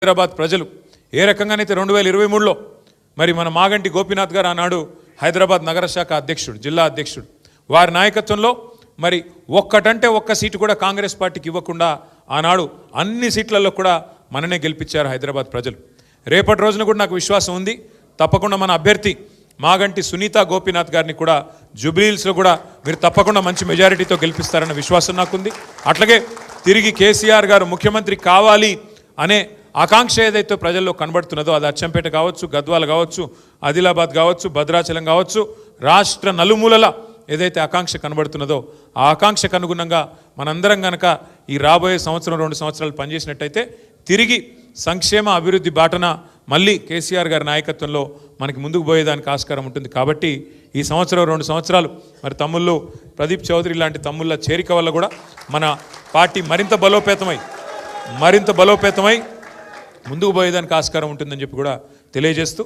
హైదరాబాద్ ప్రజలు ఏ రకంగానైతే రెండు వేల ఇరవై మూడులో మరి మన మాగంటి గోపీనాథ్ గారు ఆనాడు హైదరాబాద్ నగర శాఖ అధ్యక్షుడు జిల్లా అధ్యక్షుడు వారి నాయకత్వంలో మరి ఒక్కటంటే ఒక్క సీటు కూడా కాంగ్రెస్ పార్టీకి ఇవ్వకుండా ఆనాడు అన్ని సీట్లలో కూడా మననే గెలిపించారు హైదరాబాద్ ప్రజలు. రేపటి రోజున కూడా నాకు విశ్వాసం ఉంది. తప్పకుండా మన అభ్యర్థి మాగంటి సునీత గోపీనాథ్ గారిని కూడా జూబ్లీహిల్స్లో కూడా మీరు తప్పకుండా మంచి మెజారిటీతో గెలిపిస్తారన్న విశ్వాసం నాకుంది. అట్లాగే తిరిగి కేసీఆర్ గారు ముఖ్యమంత్రి కావాలి అనే ఆకాంక్ష ఏదైతే ప్రజల్లో కనబడుతున్నదో అది అచ్చంపేట కావచ్చు గద్వాల కావచ్చు ఆదిలాబాద్ కావచ్చు భద్రాచలం కావచ్చు రాష్ట్ర నలుమూలల ఏదైతే ఆకాంక్ష కనబడుతున్నదో ఆ ఆకాంక్షకు అనుగుణంగా మనందరం కనుక ఈ రాబోయే సంవత్సరం రెండు సంవత్సరాలు పనిచేసినట్టయితే తిరిగి సంక్షేమ అభివృద్ధి బాటన మళ్ళీ కేసీఆర్ గారి నాయకత్వంలో మనకి ముందుకు పోయేదానికి ఆస్కారం ఉంటుంది. కాబట్టి ఈ సంవత్సరం రెండు సంవత్సరాలు మరి తమ్ముళ్ళు ప్రదీప్ చౌదరి లాంటి తమ్ముళ్ళ చేరిక వల్ల కూడా మన పార్టీ మరింత బలోపేతమై మరింత బలోపేతమై ముందుకు పోయేదానికి ఆస్కారం ఉంటుందని చెప్పి కూడా తెలియజేస్తూ